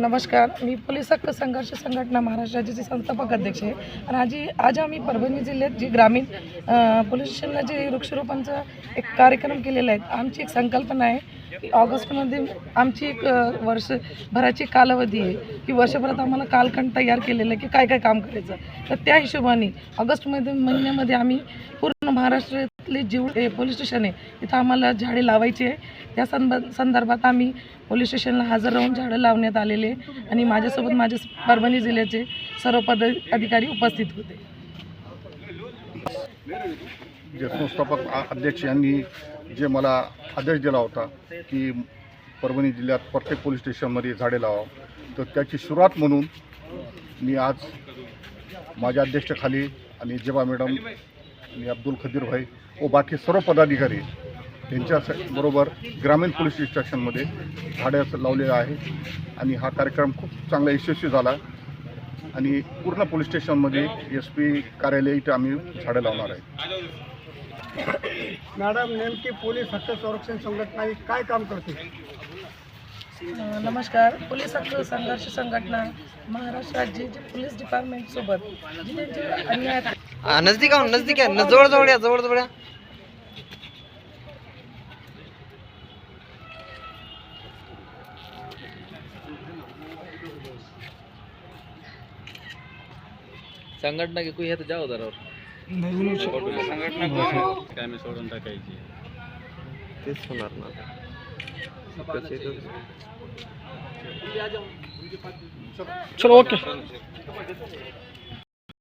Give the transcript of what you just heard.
नमस्कार. मी पोलीस हक्क संघर्ष संघटना महाराष्ट्र राज्याचे संस्थापक अध्यक्ष आहे. आणि आजी आज आम्ही परभणी जिल्ह्यात जी ग्रामीण पोलीस स्टेशनला जे वृक्षारोपणचा एक कार्यक्रम केलेला आहे आमची एक संकल्पना आहे की ऑगस्टमध्ये आमची एक वर्षभराची कालावधी आहे की वर्षभरात आम्हाला कालखंड तयार केलेलं आहे की काय काय काम करायचं. तर त्या हिशोबाने ऑगस्टमध्ये महिन्यामध्ये आम्ही पूर्ण महाराष्ट्रातले जेवढे पोलीस स्टेशन आहे. तिथं आम्हाला झाडे लावायची आहे. त्या संब संदर्भात आम्ही पोलीस स्टेशनला हजर राहून झाडं लावण्यात आलेले आणि माझ्यासोबत माझे परभणी जिल्ह्याचे सर्व पद अधिकारी उपस्थित होते. जे संस्थापक अध्यक्ष यांनी जे मला आदेश दिला होता की परभणी जिल्ह्यात प्रत्येक पोलीस स्टेशनमध्ये झाडे लावा तर त्याची सुरुवात म्हणून मी आज माझ्या अध्यक्षतेखाली आणि जेबा मॅडम आणि अब्दुल खदीर भाई व बाकी सर्व पदाधिकारी यांच्या बरोबर ग्रामीण पोलीस स्टेशनमध्ये झाडे लावलेलं आहे. आणि हा कार्यक्रम खूप चांगला यशस्वी झाला. आणि पूर्ण पोलीस स्टेशनमध्ये एस पी कार्यालय इथं आम्ही झाडं लावणार आहे. मॅडम नेमकी पोलीस हक्क संरक्षण संघटना काय काम करते? नमस्कार. पोलीस संघर्ष संघटना महाराष्ट्र राज्याचे पोलीस त्यांचे अन्याय हा, नजदीक आहो नजदीक आहे. न- जवळ जवळ या जवळ जवळ या. संघटना की कोई है तो जाओ उधर और. तेच होणार ना. चलो ओके.